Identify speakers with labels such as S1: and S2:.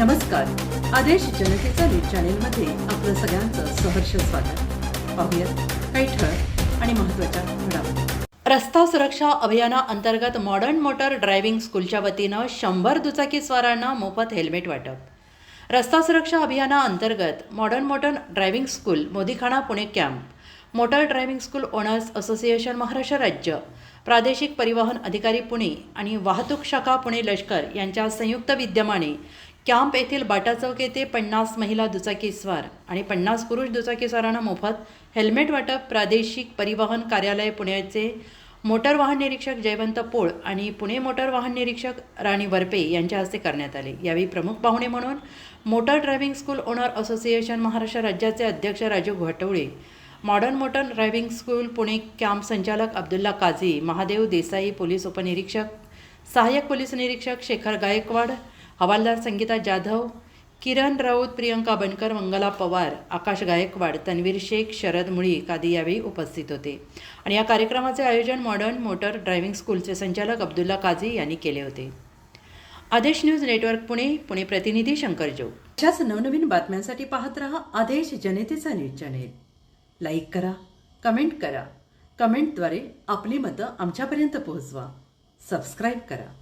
S1: नमस्कार. आदेश जनतेचा न्यूज चॅनेलमध्ये आपलं सगळ्यांचं सहर्ष स्वागत. पाहूयात काही ठळक आणि महत्त्वाच्या घडामोडी. रस्ता सुरक्षा अभियानाअंतर्गत मॉडर्न मोटर ड्रायव्हिंग स्कूलच्या वतीनं शंभर दुचाकीस्वारांना मोफत हेल्मेट वाटप. रस्ता सुरक्षा अभियानाअंतर्गत modern motor driving school Modikhana Pune camp motor driving school owners association Maharashtra राज्य प्रादेशिक परिवहन अधिकारी पुणे आणि वाहतूक शाखा पुणे लष्कर यांच्या संयुक्त विद्यमाने कॅम्प येथील बाटा चौक येथे पन्नास महिला दुचाकीस्वार आणि पन्नास पुरुष दुचाकीस्वारांना मोफत हेल्मेट वाटप प्रादेशिक परिवहन कार्यालय पुण्याचे मोटर वाहन निरीक्षक जयवंत पोळ आणि पुणे मोटर वाहन निरीक्षक राणी वरपे यांच्या हस्ते करण्यात आले. यावेळी प्रमुख पाहुणे म्हणून motor driving school owner association Maharashtra राज्याचे अध्यक्ष Raju Ghatwale modern motor driving school Pune camp संचालक अब्दुल्ला काझी महादेव देसाई पोलीस उपनिरीक्षक सहाय्यक पोलीस निरीक्षक शेखर गायकवाड हवालदार संगीता जाधव किरण राऊत प्रियंका बनकर मंगला पवार आकाश गायकवाड तन्वीर शेख शरद मुळीक आदी यावेळी उपस्थित होते. आणि या कार्यक्रमाचे आयोजन मॉडर्न मोटर ड्रायव्हिंग स्कूलचे संचालक अब्दुल्ला काझी यांनी केले होते. आदेश न्यूज नेटवर्क पुणे पुणे प्रतिनिधी शंकर जो. अशाच नवनवीन बातम्यांसाठी पाहत रहा आदेश जनतेचा न्यूज चॅनेल. लाईक करा कमेंट करा. कमेंटद्वारे आपली मतं आमच्यापर्यंत पोहोचवा. सबस्क्राईब करा.